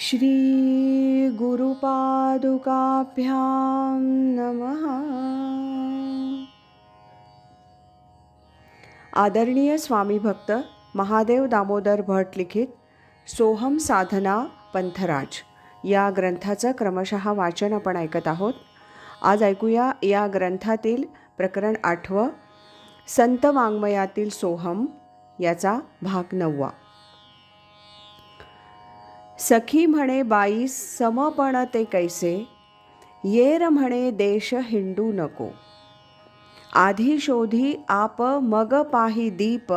श्रीगुरुपादुकाभ्यां नमः। आदरणीय स्वामी भक्त महादेव दामोदर भट लिखित सोहम साधना पंथराज या ग्रंथाचं क्रमशः वाचन आपण ऐकत आहोत. आज ऐकूया या ग्रंथातील प्रकरण आठवं संत वाङ्मयातील सोहम याचा भाग नववा. सखी म्हणे बाई समपण ते कैसे? येर म्हणे देश हिंडू नको. आधी शोधी आप मग पाही दीप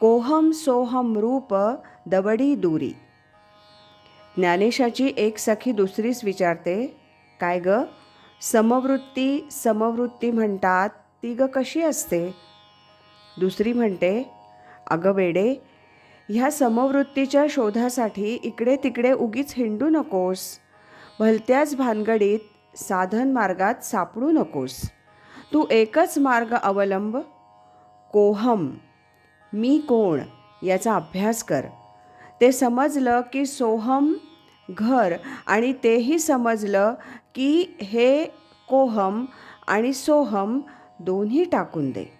कोहम सोहम रूप दवडी दुरी. ज्ञानेशाची एक सखी दुसरीच विचारते काय ग? समवृत्ती समवृत्ती म्हणतात ती ग कशी असते? दुसरी म्हणते अगं वेडे ह्या समवृत्तीच्या शोधासाठी इकडे तिकडे उगीच हिंडू नकोस. भलत्याच भानगडीत साधन मार्गात सापडू नकोस. तू एकच मार्ग अवलंब. कोहम मी कोण याचा अभ्यास कर. ते समजलं की सोहम घर आणि तेही समजलं की हे कोहम आणि सोहम दोन्ही टाकून दे.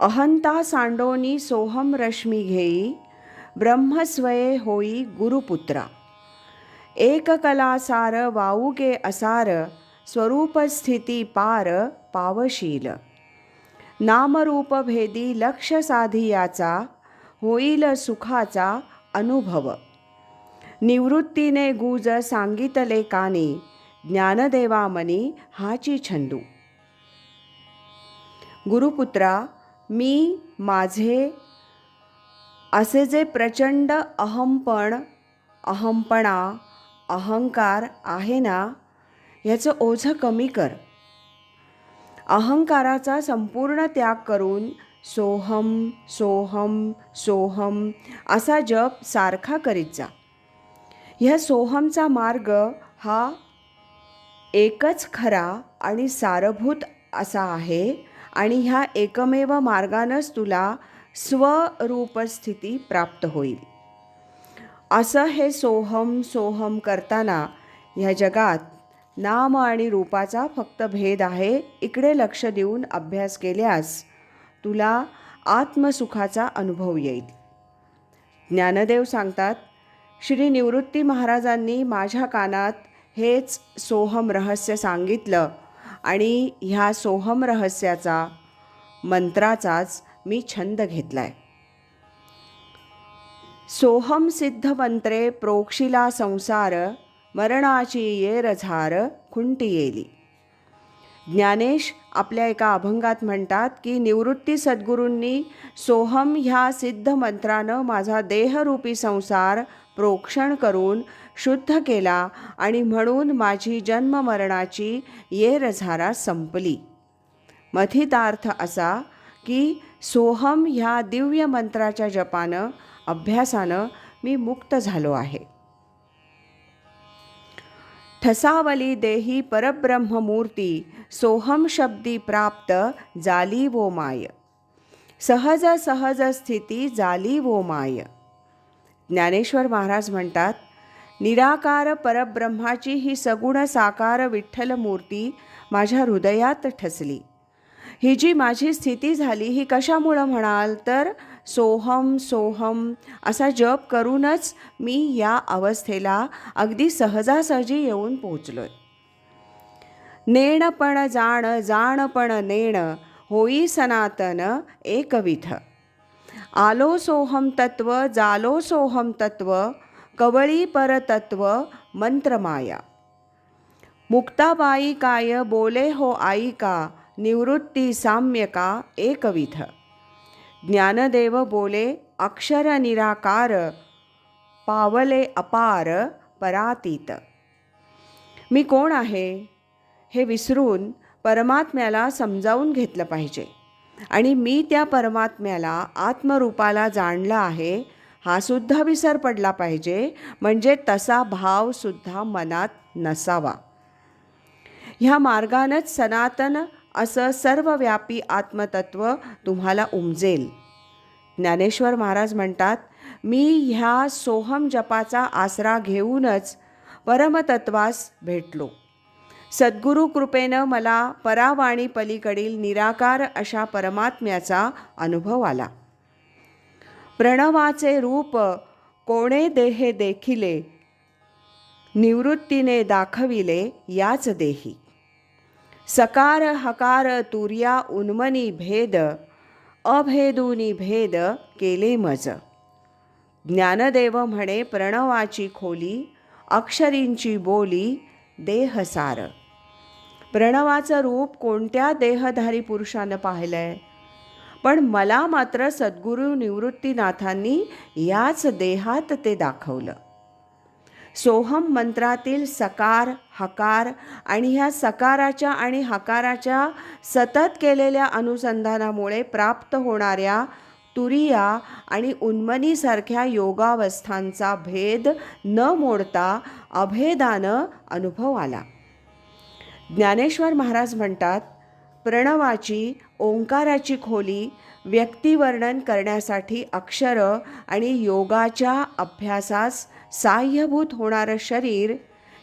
अहंता सांडोनी सोहम रश्मी घेई ब्रह्मस्वये होई गुरुपुत्रा। एक कलासार वाऊगे असार स्वरूपस्थिती पार पावशील। नामरूप भेदी लक्ष साधियाचा होईल सुखाचा अनुभव। निवृत्तीने गुज सांगितले कानी ज्ञानदेवामनी हाची छंदू। गुरुपुत्रा मी माझे असे जे प्रचंड अहमपण अहमपणा अहंकार आहे ना ह्याचं ओझं कमी कर. अहंकाराचा संपूर्ण त्याग करून सोहम सोहम सोहम असा जप सारखा करीत जा. ह्या सोहमचा मार्ग हा एकच खरा आणि सारभूत असा आहे आणि ह्या एकमेव मार्गानंच तुला स्वरूपस्थिती प्राप्त होईल. असं हे सोहम सोहम करताना ह्या जगात नाम आणि रूपाचा फक्त भेद आहे इकडे लक्ष देऊन अभ्यास केल्यास तुला आत्मसुखाचा अनुभव येईल. ज्ञानदेव सांगतात श्री निवृत्ती महाराजांनी माझ्या कानात हेच सोहम रहस्य सांगितलं आणि ह्या सोहम रहस्याचा मंत्राचाच मी छंद घेतलाय. सोहम सिद्ध मंत्रे प्रोक्षिला संसार मरणाची ये रझार खुंटी येली. ज्ञानेश आपल्या एका अभंगात म्हणतात की निवृत्ती सद्गुरूंनी सोहम ह्या सिद्ध मंत्रानं माझा देहरूपी संसार प्रोक्षण करून शुद्ध केला आणि म्हणून माझी जन्ममरणाची येरझारा संपली. मथितार्थ असा की सोहम ह्या दिव्य मंत्राच्या जपानं अभ्यासानं मी मुक्त झालो आहे. ठसावली देही परब्रह्ममूर्ती सोहम शब्दी प्राप्त जाली वो माय. सहज सहज स्थिती जाली वो माय. ज्ञानेश्वर महाराज म्हणतात निराकार परब्रह्माची ही सगुण साकार विठ्ठल मूर्ती माझ्या हृदयात ठसली. ही जी माझी स्थिती झाली ही कशामुळं म्हणाल तर सोहम सोहम असा जप करूनच मी या अवस्थेला अगदी सहजासहजी येऊन पोचलोय नेण पण जाण जाणपण नेण होई सनातन एकविध आलो सोहम तत्व जालो सोहम तत्व कवळी परतत्व मंत्रमाया। मुक्ताबाई काय बोले हो आई का निवृत्ती साम्य का एकविध। ज्ञानदेव बोले अक्षर निराकार पावले अपार परातीत। मी कोण आहे? हे विसरून परमात्म्याला समजावून घेतलं पाहिजे। आणि मी त्या परमात्म्याला आत्मरूपाला जाणलं आहे हा सुद्धा विसर पडला पाहिजे. म्हणजे तसा भावसुद्धा मनात नसावा. ह्या मार्गानंच सनातन असं सर्वव्यापी आत्मतत्व तुम्हाला उमजेल. ज्ञानेश्वर महाराज म्हणतात मी ह्या सोहम जपाचा आसरा घेऊनच परमतत्वास भेटलो. सद्गुरू कृपेनं मला परावाणी पलीकडील निराकार अशा परमात्म्याचा अनुभव आला. प्रणवाचे रूप कोणे देहे देखिले निवृत्तीने दाखविले याच देही. सकार हकार तुर्या उन्मनी भेद अभेदुनी भेद केले मज. ज्ञानदेव म्हणे प्रणवाची खोली अक्षरींची बोली देहसार. प्रणवाचं रूप कोणत्या देहधारी पुरुषानं पाहिलंय? पण मला मात्र सद्गुरू निवृत्तीनाथांनी याच देहात ते दाखवलं. सोहम मंत्रातील सकार हकार आणि ह्या सकाराच्या आणि हकाराच्या सतत केलेल्या अनुसंधानामुळे प्राप्त होणाऱ्या तुरिया आणि उन्मनीसारख्या योगावस्थांचा भेद न मोडता अभेदानं अनुभव आला. ज्ञानेश्वर महाराज म्हणतात प्रणवाची ओंकाराची खोली व्यक्तिवर्णन करण्यासाठी अक्षरं आणि योगाच्या अभ्यासास साह्यभूत होणारं शरीर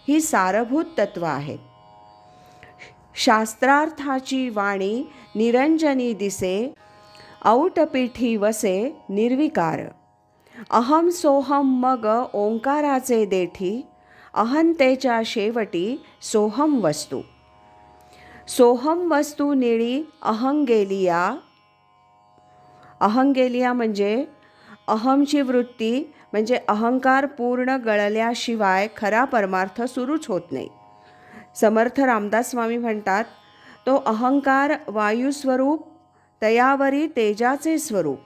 ही सारभूत तत्व आहेत शास्त्रार्थाची वाणी निरंजनी दिसे औटपीठी वसे निर्विकार. अहम सोहम मग ओंकाराचे देठी अहंतेच्या शेवटी सोहम वस्तू. सोहम वस्तू निळी अहंगेलिया. अहंगेलिया म्हणजे अहमची वृत्ती म्हणजे अहंकार पूर्ण गळल्याशिवाय खरा परमार्थ सुरूच होत नाही. समर्थ रामदास स्वामी म्हणतात तो अहंकार वायुस्वरूप तयावरी तेजाचे स्वरूप.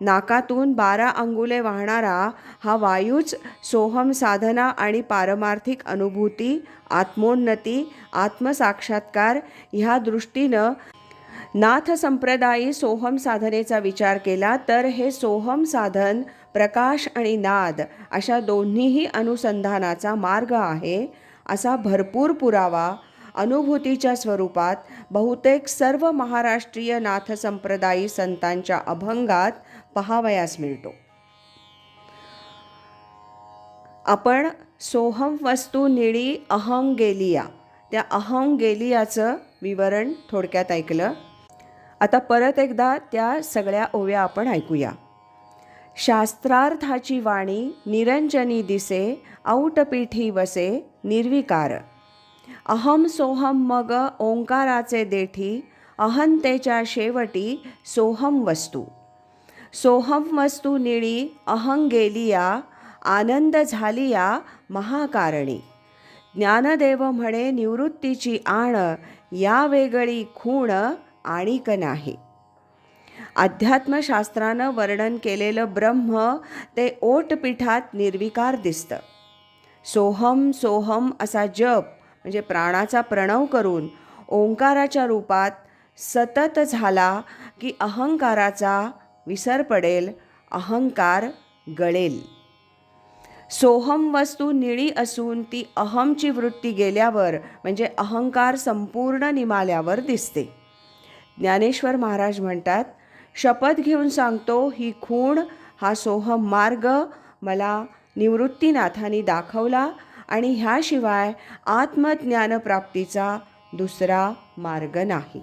नाकातून बारा अंगुले वाहणारा हा वायूच सोहम साधना आणि पारमार्थिक अनुभूती आत्मोन्नती आत्मसाक्षात्कार ह्या दृष्टीनं नाथ संप्रदायी सोहम साधनेचा विचार केला तर हे सोहम साधन प्रकाश आणि नाद अशा दोन्हीही अनुसंधानाचा मार्ग आहे. असा भरपूर पुरावा अनुभूतीच्या स्वरूपात बहुतेक सर्व महाराष्ट्रीय नाथ संप्रदायी संतांच्या अभंगात पहावयास मिळतो. आपण सोहम वस्तू निळी अहंगेलिया त्या अहंगेलियाचं विवरण थोडक्यात ऐकलं. आता परत एकदा त्या सगळ्या ओव्या आपण ऐकूया. शास्त्रार्थाची वाणी निरंजनी दिसे औटपीठी वसे निर्विकार. अहम सोहम मग ओंकाराचे देठी अहंतेच्या शेवटी सोहम वस्तू. सोहम वस्तू निळी अहंगेलिया आनंद झालिया महाकारणी. ज्ञानदेव म्हणे निवृत्तीची आण या वेगळी खूण आणिक नाही. अध्यात्मशास्त्रानं वर्णन केलेलं ब्रह्म ते ओटपीठात निर्विकार दिसतं. सोहम सोहम असा जप म्हणजे प्राणाचा प्रणव करून ओंकाराच्या रूपात सतत झाला की अहंकाराचा विसर पडेल अहंकार गळेल. सोहम वस्तू निळी असून ती अहमची वृत्ती गेल्यावर म्हणजे अहंकार संपूर्ण निमाल्यावर दिसते. ज्ञानेश्वर महाराज म्हणतात शपथ घेऊन सांगतो ही खूण हा सोहम मार्ग मला निवृत्तीनाथाने दाखवला आणि ह्याशिवाय आत्मज्ञानप्राप्तीचा दुसरा मार्ग नाही.